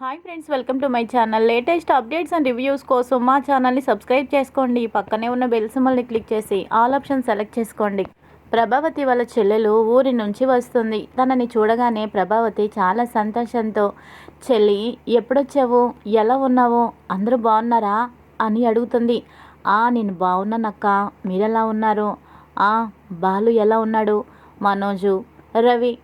Hi friends welcome to my channel latest updates and reviews కోసం మా ఛానల్ని subscribe చేసుకోండి. పక్కనే ఉన్న బెల్ సింబల్ని క్లిక్ చేసి ఆల్ ఆప్షన్ సెలెక్ట్ చేసుకోండి. ప్రభావతి వాళ్ళ చెల్లెలు ఊరి నుంచి వస్తుంది. తనని చూడగానే ప్రభావతి చాలా సంతోషంతో చెల్లి ఎప్పుడొచ్చావు? ఎలా ఉన్నావు? అందరూ బాగున్నారా? అని అడుగుతుంది. ఆ నేను బాగున్నానక్క. మీరెలా ఉన్నారు? ఆ బాలు ఎలా ఉన్నాడు? మనోజు రవి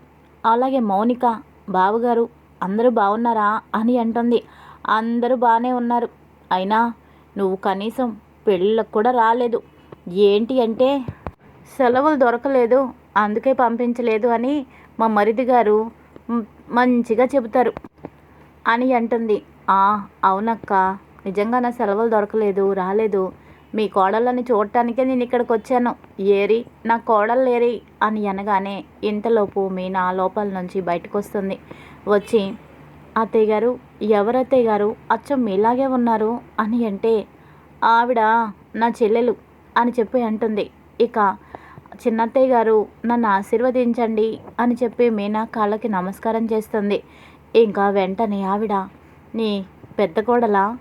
అలాగే మౌనిక బావగారు అందరూ బాగున్నారా అని అంటుంది. అందరూ బాగానే ఉన్నారు. అయినా నువ్వు కనీసం పెళ్ళిళ్ళకు కూడా రాలేదు. ఏంటి అంటే సెలవులు దొరకలేదు అందుకే పంపించలేదు అని మా మరిది గారు మంచిగా చెబుతారు అని అంటుంది. ఆ అవునక్క. నిజంగా నా సెలవులు దొరకలేదు రాలేదు. మీ కోడళ్ళని చూడటానికే నేను ఇక్కడికి వచ్చాను. ఏరి నా కోడళ్ళు ఏరి అని అనగానే ఇంతలోపు మీనా లోపల నుంచి బయటకు వస్తుంది వచ్చి అత్తయ్య గారు ఎవరత్తయ్య గారు? అచ్చం మీలాగే ఉన్నారు అని అంటే ఆవిడ నా చెల్లెలు అని చెప్పి అంటుంది. ఇక చిన్నత్తయ్య గారు నన్ను ఆశీర్వదించండి అని చెప్పి మీనా కాళ్ళకి నమస్కారం చేస్తుంది. ఇంకా వెంటనే ఆవిడ నీ పెద్ద కోడలా?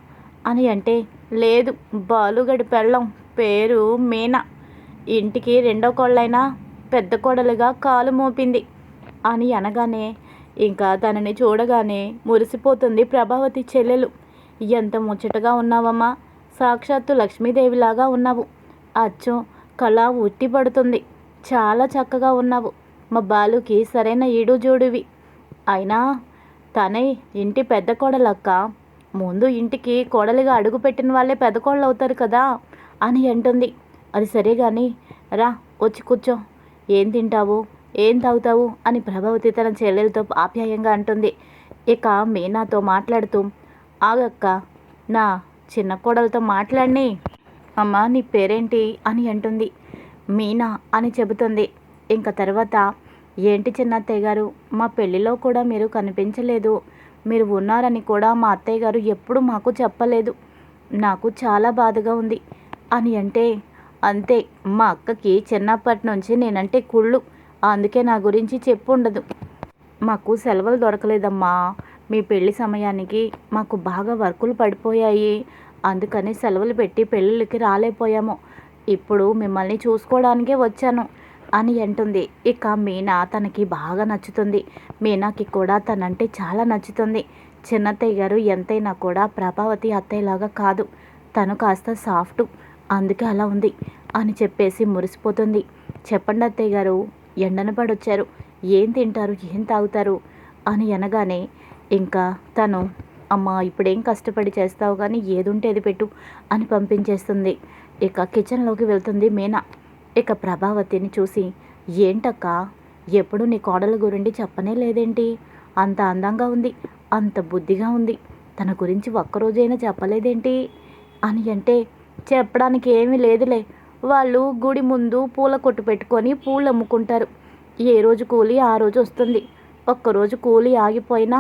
అని అంటే లేదు. బాలుగడి పెళ్ళం పేరు మీనా. ఇంటికి రెండో కోళ్ళైనా పెద్ద కోడలుగా కాలు మోపింది అని అనగానే ఇంకా తనని చూడగానే మురిసిపోతుంది ప్రభావతి చెల్లెలు. ఎంత ముచ్చటగా ఉన్నావమ్మా. సాక్షాత్తు లక్ష్మీదేవిలాగా ఉన్నావు. అచ్చం కళ ఉట్టి పడుతుంది. చాలా చక్కగా ఉన్నావు. మా బాలుకి సరైన ఈడు జోడువి. అయినా తనే ఇంటి పెద్ద కోడలక్క. ముందు ఇంటికి కోడలిగా అడుగు పెట్టిన వాళ్ళే పెదకోళ్ళు అవుతారు కదా అని అంటుంది. అది సరే కానీ రా వచ్చి కూర్చో. ఏం తింటావు? ఏం తాగుతావు? అని ప్రభావతి తన చెల్లెలతో ఆప్యాయంగా అంటుంది. ఇక మీనాతో మాట్లాడుతూ ఆగక్క నా చిన్న కోడలతో మాట్లాడిని. అమ్మా నీ పేరేంటి? అని అంటుంది. మీనా అని చెబుతుంది. ఇంకా తర్వాత ఏంటి చిన్నత్తయ్య గారు? మా పెళ్ళిలో కూడా మీరు కనిపించలేదు. మీరు ఉన్నారని కూడా మా అత్తయ్య గారు ఎప్పుడు మాకు చెప్పలేదు. నాకు చాలా బాధగా ఉంది. అని అంటే అంతే మా అక్కకి చిన్నప్పటి నుంచి నేనంటే కుళ్ళు. అందుకే నా గురించి చెప్పు ఉండదు. మాకు సెలవులు దొరకలేదమ్మా. మీ పెళ్ళి సమయానికి మాకు బాగా వర్కులు పడిపోయాయి. అందుకని సెలవులు పెట్టి పెళ్ళిళ్ళకి రాలేపోయాము ఇప్పుడు మిమ్మల్ని చూసుకోవడానికే వచ్చాను. అని అంటుంది. ఇక మీనా తనకి బాగా నచ్చుతుంది. మీనాకి కూడా తనంటే చాలా నచ్చుతుంది. చిన్నత్తయ్య గారు ఎంతైనా కూడా ప్రభావతి అత్తయ్యలాగా కాదు. తను కాస్త సాఫ్ట్. అందుకే అలా ఉంది అని చెప్పేసి మురిసిపోతుంది. చెప్పండి అత్తయ్య గారు ఎండన పడొచ్చారు. ఏం తింటారు? ఏం తాగుతారు? అని అనగానే ఇంకా తను అమ్మ ఇప్పుడేం కష్టపడి చేస్తావు? కానీ ఏదుంటే అది పెట్టు అని పంపించేస్తుంది. ఇక కిచెన్లోకి వెళ్తుంది మీనా. ఇక ప్రభావతిని చూసి ఏంటక్క? ఎప్పుడు నీ కోడల గురించి చెప్పనే లేదేంటి? అంత అందంగా ఉంది అంత బుద్ధిగా ఉంది. తన గురించి ఒక్కరోజైనా చెప్పలేదేంటి? అని అంటే చెప్పడానికి ఏమీ లేదులే. వాళ్ళు గుడి ముందు పూల కొట్టు పెట్టుకొని పూలు అమ్ముకుంటారు. ఏ రోజు కూలి ఆ రోజు వస్తుంది. ఒక్కరోజు కూలి ఆగిపోయినా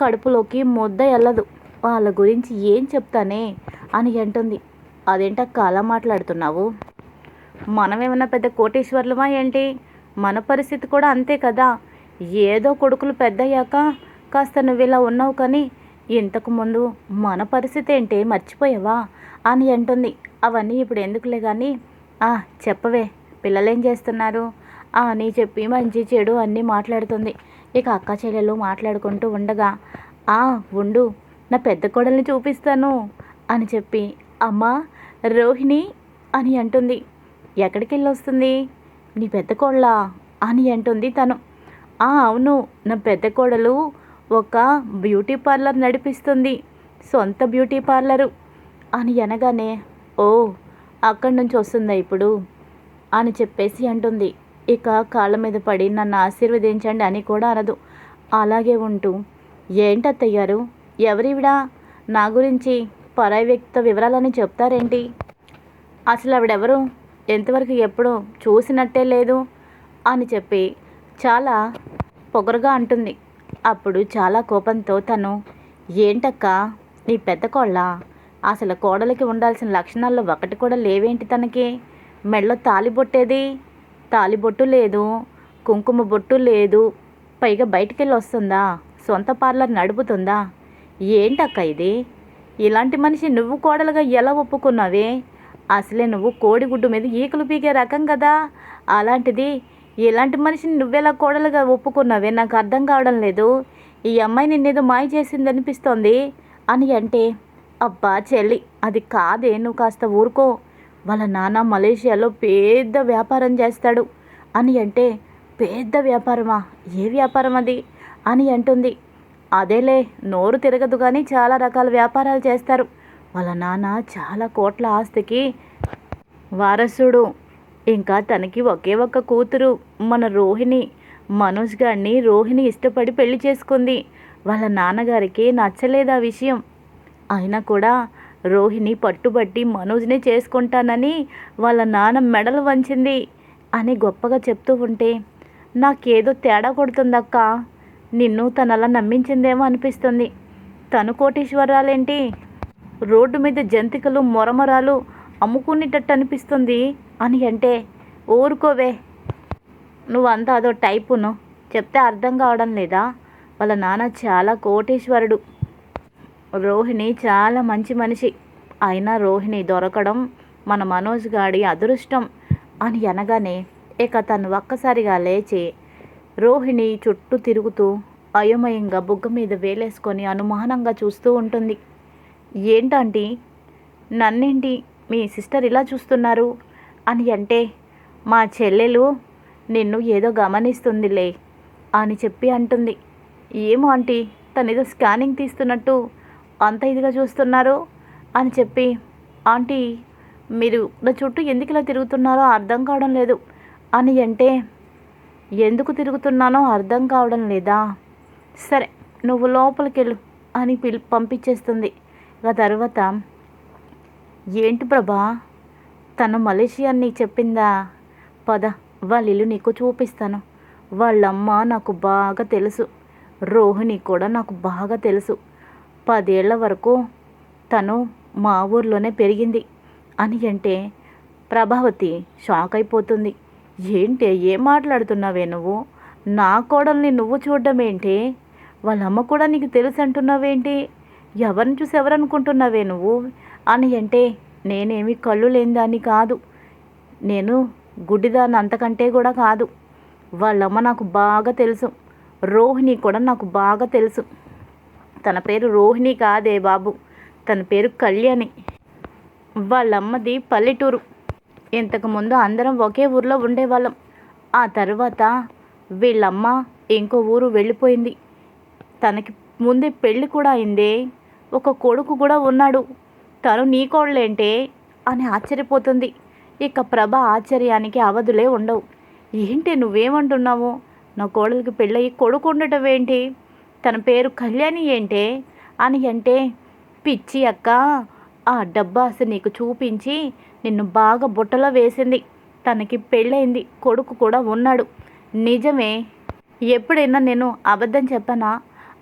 కడుపులోకి ముద్ద వెళ్ళదు వాళ్ళ గురించి ఏం చెప్తానే? అని అంటుంది. అదేంటక్క అలా మాట్లాడుతున్నావు? మనమేమన్నా పెద్ద కోటేశ్వర్లమా ఏంటి? మన పరిస్థితి కూడా అంతే కదా. ఏదో కొడుకులు పెద్దయ్యాక కాస్త నువ్వు ఇలా ఉన్నావు కానీ ఇంతకు ముందు మన పరిస్థితి ఏంటి? మర్చిపోయావా? అని అంటుంది. అవన్నీ ఇప్పుడు ఎందుకులే కానీ ఆ చెప్పవే. పిల్లలేం చేస్తున్నారు? ఆ అని చెప్పి మంచి చెడు అన్నీ మాట్లాడుతుంది. ఇక అక్క చెల్లెలు మాట్లాడుకుంటూ ఉండగా ఆ ఉండు నా పెద్ద కోడల్ని చూపిస్తాను అని చెప్పి అమ్మ రోహిణి అని అంటుంది. ఎక్కడికి వెళ్ళొస్తుంది నీ పెద్ద కోళ్ళ అని అంటుంది తను. ఆ అవును నా పెద్ద కోడలు ఒక బ్యూటీ పార్లర్ నడిపిస్తుంది. సొంత బ్యూటీ పార్లరు. అని అనగానే ఓ అక్కడి నుంచి వస్తుందా ఇప్పుడు? అని చెప్పేసి అంటుంది. ఇక కాళ్ళ మీద పడి నన్ను ఆశీర్వదించండి అని కూడా అనదు. అలాగే ఉంటూ ఏంటత్తయ్యారు? ఎవరివిడా? నా గురించి పరాయి వ్యక్త వివరాలని చెప్తారేంటి? అసలు ఆవిడెవరు? ఎంతవరకు ఎప్పుడు చూసినట్టే లేదు అని చెప్పి చాలా పొగరుగా అంటుంది. అప్పుడు చాలా కోపంతో తను ఏంటక్క నీ పెద్ద కోళ్ళ? అసలు కోడలికి ఉండాల్సిన లక్షణాల్లో ఒకటి కూడా లేవేంటి తనకి? మెడలో తాలిబొట్టేది తాలిబొట్టు లేదు కుంకుమ బొట్టు లేదు పైగా బయటికి వెళ్ళి వస్తుందా? సొంత పార్లర్ నడుపుతుందా? ఏంటక్క ఇది? ఇలాంటి మనిషి నువ్వు కోడలుగా ఎలా ఒప్పుకున్నావే? అసలే నువ్వు కోడిగుడ్డు మీద ఈకలు పీకే రకం కదా. అలాంటిది ఇలాంటి మనిషిని నువ్వెలా కోడలుగా ఒప్పుకున్నావే? నాకు అర్థం కావడం లేదు. ఈ అమ్మాయి నిన్నేదో మాయ చేసింది అనిపిస్తోంది అని అంటే అబ్బా చెల్లి అది కాదే. నువ్వు కాస్త ఊరుకో. వాళ్ళ నాన్న మలేషియాలో పెద్ద వ్యాపారం చేస్తాడు అని అంటే పెద్ద వ్యాపారమా? ఏ వ్యాపారం అది? అని అంటుంది. అదేలే నోరు తిరగదు కానీ చాలా రకాల వ్యాపారాలు చేస్తారు. వాళ్ళ నాన్న చాలా కోట్ల ఆస్తికి వారసుడు. ఇంకా తనకి ఒకే ఒక్క కూతురు. మన రోహిణి మనోజ్ గారిని రోహిణి ఇష్టపడి పెళ్ళి చేసుకుంది. వాళ్ళ నాన్నగారికి నచ్చలేదు ఆ విషయం. అయినా కూడా రోహిణి పట్టుబట్టి మనోజ్ని చేసుకుంటానని వాళ్ళ నాన్న మెడలు వంచింది అని గొప్పగా చెప్తూ ఉంటే నాకేదో తేడా కొడుతుందక్క. నిన్ను తనలా అలా నమ్మించిందేమో అనిపిస్తుంది. తను కోటీశ్వరాలేంటి? రోడ్డు మీద జంతికలు మొరమరాలు అమ్ముకునేటట్టు అనిపిస్తుంది అని అంటే ఊరుకోవే. నువ్వంతా అదో టైపును. చెప్తే అర్థం కావడం లేదా? వాళ్ళ నాన్న చాలా కోటేశ్వరుడు. రోహిణి చాలా మంచి మనిషి. అయినా రోహిణి దొరకడం మన మనోజ్ గాడి అదృష్టం అని అనగానే ఇక తను ఒక్కసారిగా లేచి రోహిణి చుట్టూ తిరుగుతూ అయోమయంగా బుగ్గ మీద వేలేసుకొని అనుమానంగా చూస్తూ ఉంటుంది. ఏంటంటీ నన్నేంటి? మీ సిస్టర్ ఇలా చూస్తున్నారు? అని అంటే మా చెల్లెలు నిన్ను ఏదో గమనిస్తుందిలే అని చెప్పి అంటుంది. ఏమో ఆంటీ తను ఏదో స్కానింగ్ తీస్తున్నట్టు అంత ఇదిగా చూస్తున్నారు అని చెప్పి ఆంటీ మీరు నా చుట్టూ ఎందుకు ఇలా తిరుగుతున్నారో అర్థం కావడం లేదు అని అంటే ఎందుకు తిరుగుతున్నానో అర్థం కావడం లేదా? సరే నువ్వు లోపలికి వెళ్ళు అని పిలి పంపించేస్తుంది. ఆ తర్వాత ఏంటి ప్రభా? తను మలేషియా నీకు చెప్పిందా? పద వాళ్ళ ఇల్లు నీకు చూపిస్తాను. వాళ్ళమ్మ నాకు బాగా తెలుసు. రోహిణి కూడా నాకు బాగా తెలుసు. పదేళ్ళ వరకు తను మా ఊర్లోనే పెరిగింది. అని అంటే ప్రభావతి షాక్ అయిపోతుంది. ఏంటి ఏం మాట్లాడుతున్నావే నువ్వు? నా కోడల్ని నువ్వు చూడడం ఏంటి వాళ్ళ అమ్మ కూడా నీకు తెలుసు అంటున్నావేంటి? ఎవరిని చూసి ఎవరనుకుంటున్నావే నువ్వు? అని అంటే నేనేమి కళ్ళు లేని దాన్ని కాదు. నేను గుడ్డిదాన్ని అంతకంటే కూడా కాదు. వాళ్ళమ్మ నాకు బాగా తెలుసు. రోహిణి కూడా నాకు బాగా తెలుసు. తన పేరు రోహిణి కాదే బాబు. తన పేరు కళ్యాణి. వాళ్ళమ్మది పల్లెటూరు. ఇంతకుముందు అందరం ఒకే ఊర్లో ఉండేవాళ్ళం. ఆ తర్వాత వీళ్ళమ్మ ఇంకో ఊరు వెళ్ళిపోయింది. తనకి ముందే పెళ్ళి కూడా అయిందే. ఒక కొడుకు కూడా ఉన్నాడు. తను నీ కోడలేంటే? అని ఆశ్చర్యపోతుంది. ఇక ప్రభ ఆశ్చర్యానికి అవధులే ఉండవు. ఏంటి నువ్వేమంటున్నావు? నా కోడలికి పెళ్ళయి కొడుకు ఉండటం ఏంటి? తన పేరు కళ్యాణి ఏంటే? అని అంటే పిచ్చి అక్క ఆ డబ్బాస నీకు చూపించి నిన్ను బాగా బుట్టలో వేసింది. తనకి పెళ్ళయింది కొడుకు కూడా ఉన్నాడు. నిజమే. ఎప్పుడైనా నేను అబద్ధం చెప్పనా?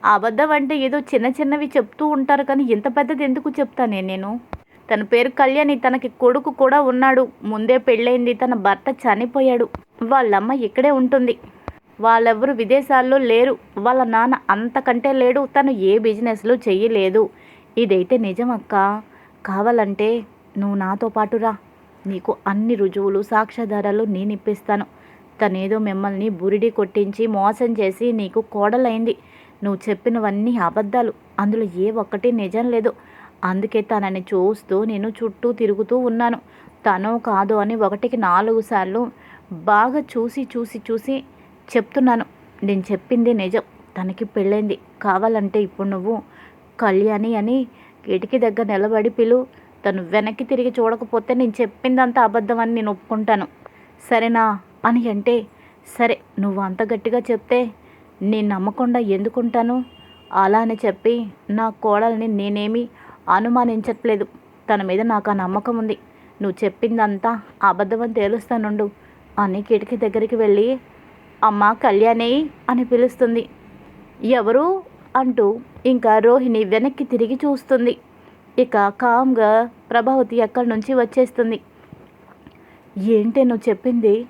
అబద్ధం అంటే ఏదో చిన్న చిన్నవి చెప్తూ ఉంటారు కానీ ఇంత పెద్దది ఎందుకు చెప్తానే నేను తన పేరు కళ్యాణి తనకి కొడుకు కూడా ఉన్నాడు. ముందే పెళ్ళైంది తన భర్త చనిపోయాడు. వాళ్ళమ్మ ఇక్కడే ఉంటుంది. వాళ్ళెవ్వరు విదేశాల్లో లేరు. వాళ్ళ నాన్న అంతకంటే లేడు. తను ఏ బిజినెస్లు చెయ్యలేదు. ఇదైతే నిజం అక్క కావాలంటే నువ్వు నాతో పాటు రా. నీకు అన్ని రుజువులు సాక్ష్యాధారాలు నేను ఇప్పిస్తాను తనేదో మిమ్మల్ని బురిడి కొట్టించి మోసం చేసి నీకు కోడలైంది. నువ్వు చెప్పినవన్నీ అబద్ధాలు. అందులో ఏ ఒక్కటి నిజం లేదు. అందుకే తనని చూస్తూ నేను చుట్టూ తిరుగుతూ ఉన్నాను. తనో కాదో అని ఒకటికి నాలుగు సార్లు బాగా చూసి చూసి చూసి చెప్తున్నాను. నేను చెప్పింది నిజం. తనకి పెళ్ళైంది. కావాలంటే ఇప్పుడు నువ్వు కళ్యాణి అని కిటికీ దగ్గర నిలబడి పిలు. తను వెనక్కి తిరిగి చూడకపోతే నేను చెప్పిందంతా అబద్ధం అని నేను ఒప్పుకుంటాను. సరేనా? అని అంటే సరే నువ్వు అంత గట్టిగా చెప్తే నేను నమ్మకుండా ఎందుకుంటాను? అలా అని చెప్పి నా కోడల్ని నేనేమి అనుమానించట్లేదు. తన మీద నాకు ఆ నమ్మకం ఉంది. నువ్వు చెప్పిందంతా అబద్ధమని తేలుస్తానుండు అని కిటికీ దగ్గరికి వెళ్ళి అమ్మ కళ్యాణి అని పిలుస్తుంది. ఎవరు? అంటూ ఇంకా రోహిణి వెనక్కి తిరిగి చూస్తుంది. ఇక కామ్గా ప్రభావతి అక్కడి నుంచి వచ్చేస్తుంది. ఏంటి నువ్వు చెప్పింది?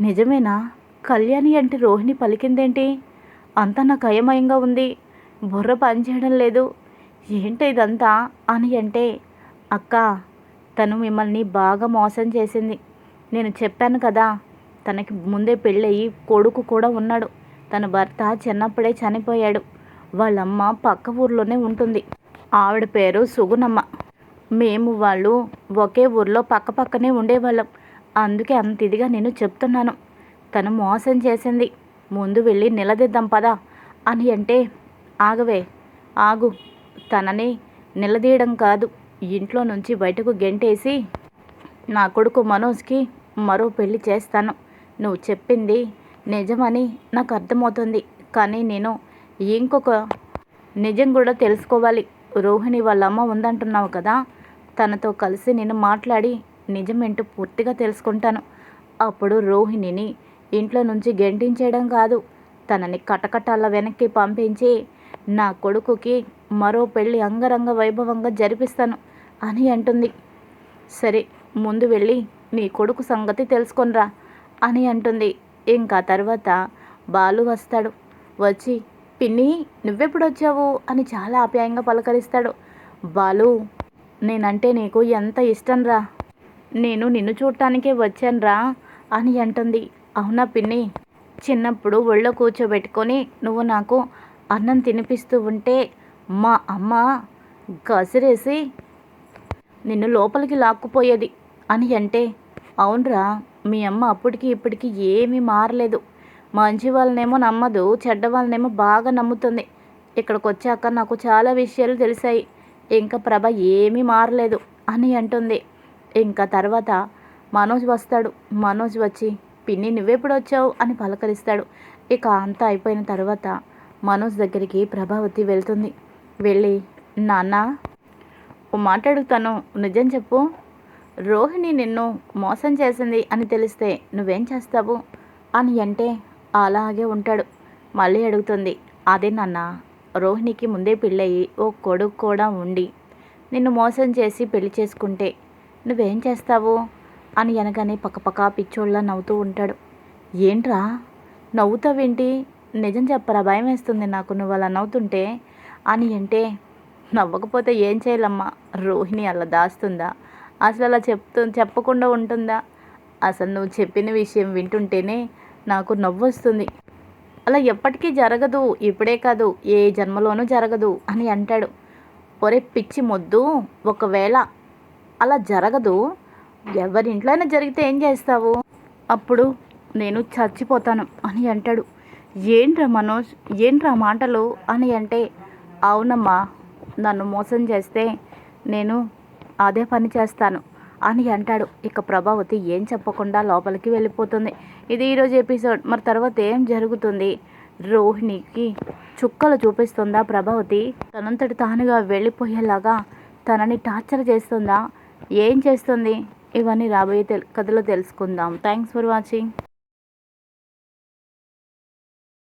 నిజమేనా? కళ్యాణి అంటే రోహిణి పలికిందేంటి? అంతా నాకు అయమయంగా ఉంది. బుర్ర పనిచేయడం లేదు. ఏంటి ఇదంతా అని అంటే అక్క తను మిమ్మల్ని బాగా మోసం చేసింది. నేను చెప్పాను కదా తనకి ముందే పెళ్ళయి కొడుకు కూడా ఉన్నాడు. తన భర్త చిన్నప్పుడే చనిపోయాడు. వాళ్ళమ్మ పక్క ఊర్లోనే ఉంటుంది. ఆవిడ పేరు సుగుణమ్మ. మేము వాళ్ళు ఒకే ఊర్లో పక్క పక్కనే ఉండేవాళ్ళం. అందుకే అంత ఇదిగా నేను చెప్తున్నాను. తను మోసం చేసింది. ముందు వెళ్ళి నిలదీద్దాం పదా అని అంటే ఆగవే ఆగు. తనని నిలదీయడం కాదు. ఇంట్లో నుంచి బయటకు గెంటేసి నా కొడుకు మనోజ్కి మరో పెళ్ళి చేస్తాను. నువ్వు చెప్పింది నిజమని నాకు అర్థమవుతుంది. కానీ నేను ఇంకొక నిజం కూడా తెలుసుకోవాలి. రోహిణి వాళ్ళ అమ్మ ఉందంటున్నావు కదా? తనతో కలిసి నేను మాట్లాడి నిజమేంటో పూర్తిగా తెలుసుకుంటాను. అప్పుడు రోహిణిని ఇంట్లో నుంచి గెంటించేయడం కాదు. తనని కటకటాల వెనక్కి పంపించి నా కొడుకుకి మరో పెళ్ళి అంగరంగ వైభవంగా జరిపిస్తాను అని అంటుంది. సరే ముందు వెళ్ళి నీ కొడుకు సంగతి తెలుసుకొనిరా అని అంటుంది. ఇంకా తర్వాత బాలు వస్తాడు. వచ్చి పిన్ని నువ్వెప్పుడు వచ్చావు అని చాలా ఆప్యాయంగా పలకరిస్తాడు. బాలు నేనంటే నీకు ఎంత ఇష్టంరా? నేను నిన్ను చూడటానికే వచ్చానురా అని అంటుంది. అవునా పిన్ని? చిన్నప్పుడు ఒళ్ళో కూర్చోబెట్టుకొని నువ్వు నాకు అన్నం తినిపిస్తూ ఉంటే మా అమ్మ గసిరేసి నిన్ను లోపలికి లాక్కుపోయేది అని అంటే అవునరా మీ అమ్మ అప్పటికి ఇప్పటికి ఏమీ మారలేదు. మంచి వాళ్ళనేమో నమ్మదు చెడ్డ వాళ్ళనేమో బాగా నమ్ముతుంది. ఇక్కడికి వచ్చాక నాకు చాలా విషయాలు తెలిసాయి. ఇంకా ప్రభ ఏమీ మారలేదు అని అంటుంది. ఇంకా తర్వాత మనోజ్ వస్తాడు. మనోజ్ వచ్చి పిన్ని నువ్వెప్పుడు వచ్చావు అని పలకరిస్తాడు. ఇక అంతా అయిపోయిన తర్వాత మనోజ్ దగ్గరికి ప్రభావతి వెళ్తుంది. వెళ్ళి నాన్న ఓ మాట్లాడుతాను. నిజం చెప్పు. రోహిణి నిన్ను మోసం చేసింది అని తెలిస్తే నువ్వేం చేస్తావు? అని అంటే అలాగే ఉంటాడు. మళ్ళీ అడుగుతుంది. అదే నాన్న రోహిణికి ముందే పెళ్ళయి ఓ కొడుకు కూడా ఉండి నిన్ను మోసం చేసి పెళ్ళి చేసుకుంటే నువ్వేం చేస్తావు? అని అనగానే పక్కపక్క పిచ్చోళ్ళ నవ్వుతూ ఉంటాడు. ఏంట్రా? నవ్వుతావేంటి? నిజం చెప్పరా? భయం వేస్తుంది నాకు. నువ్వు అలా నవ్వుతుంటే అని అంటే నవ్వకపోతే ఏం చేయాలమ్మా? రోహిణి అలా దాస్తుందా? అసలు అలా చెప్తూ చెప్పకుండా ఉంటుందా? అసలు నువ్వు చెప్పిన విషయం వింటుంటేనే నాకు నవ్వు వస్తుంది అలా ఎప్పటికీ జరగదు. ఇప్పుడే కాదు. ఏ జన్మలోనూ జరగదు అని అంటాడు. ఒరే పిచ్చి మొద్దు. ఒకవేళ అలా జరగదు ఎవరింట్లోనే అయినా జరిగితే ఏం చేస్తావు? అప్పుడు నేను చచ్చిపోతాను అని అంటాడు. ఏంట్రా మనోజ్? ఏంట్రా మాటలు? అని అంటే అవునమ్మా నన్ను మోసం చేస్తే నేను అదే పని చేస్తాను అని అంటాడు. ఇక ప్రభావతి ఏం చెప్పకుండా లోపలికి వెళ్ళిపోతుంది. ఇది ఈరోజు ఎపిసోడ్. మరి తర్వాత ఏం జరుగుతుంది? రోహిణికి చుక్కలు చూపిస్తుందా ప్రభావతి? తనంతటి తానుగా వెళ్ళిపోయేలాగా తనని టార్చర్ చేస్తుందా? ఏం చేస్తుంది? ఇవన్నీ రాబోయే తె కథలో తెలుసుకుందాం. Thanks for watching.